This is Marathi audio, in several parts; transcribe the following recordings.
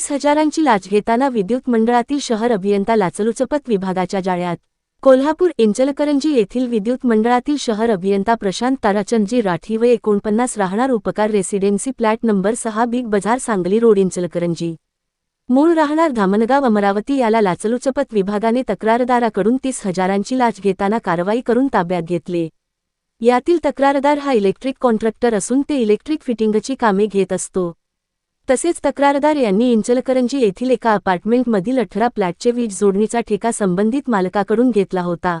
तीस हजारांची लाच घेताना विद्युत मंडळातील शहर अभियंता लाचलुचपत विभागाच्या जाळ्यात. कोल्हापूर इंचलकरंजी येथील विद्युत मंडळातील शहर अभियंता प्रशांत ताराचंदजी राठी व एकोणपन्नास राहणार उपकार रेसिडेन्सी फ्लॅट नंबर सहा Big Bazaar Sangli road Ichalkaranji. मूळ राहणार धामणगाव अमरावती याला लाचलुचपत विभागाने तक्रारदाराकडून तीस हजारांची लाच घेताना कारवाई करून ताब्यात घेतले. यातील तक्रारदार हा इलेक्ट्रिक कॉन्ट्रॅक्टर असून ते इलेक्ट्रिक फिटिंगची कामे घेत असतो. तसेच तक्रारदार यांनी इंचलकरंजी येथील एका अपार्टमेंटमधील अठरा फ्लॅटचे वीज जोडणीचा ठेका संबंधित मालकाकडून घेतला होता.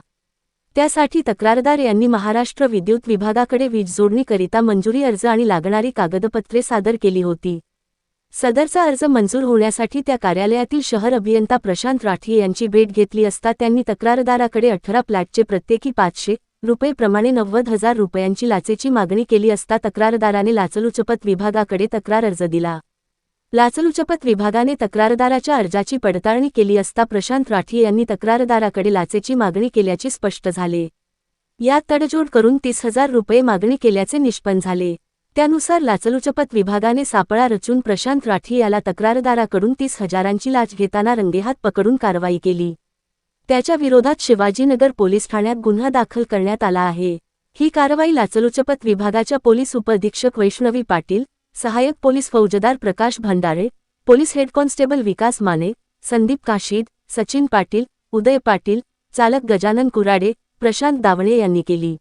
त्यासाठी तक्रारदार यांनी महाराष्ट्र विद्युत विभागाकडे वीज जोडणीकरिता मंजुरी अर्ज आणि लागणारी कागदपत्रे सादर केली होती. सदरचा अर्ज मंजूर होण्यासाठी त्या कार्यालयातील शहर अभियंता प्रशांत राठी यांची भेट घेतली असता त्यांनी तक्रारदाराकडे अठरा फ्लॅटचे प्रत्येकी पाचशे रुपये प्रमाणे नव्वद हजार रुपयांची लाचेची मागणी केली असता तक्रारदाराने लाचलुचपत विभागाकडे तक्रार अर्ज दिला. लाचलुचपत विभागाने तक्रारदाराच्या अर्जाची पडताळणी केली असता प्रशांत राठी यांनी तक्रारदाराकडे लाचेची मागणी केल्याचे स्पष्ट झाले. यात तडजोड करून तीस हजार रुपये मागणी केल्याचे निष्पन्न झाले. त्यानुसार लाचलुचपत विभागाने सापळा रचून प्रशांत राठी याला तक्रारदाराकडून तीस हजारांची लाच घेताना रंगेहात पकडून कारवाई केली. त्याच्या विरोधात शिवाजीनगर पोलीस ठाण्यात गुन्हा दाखल करण्यात आला आहे. ही कारवाई लाचलुचपत विभागाच्या पोलीस उपअधीक्षक वैष्णवी पाटील सहायक पोलीस फौजदार Prakash Bhandare police head constable Vikas Mane Sandeep Kashid Sachin Patil Uday Patil चालक गजानन कुराडे प्रशांत दावणे यांनी केली.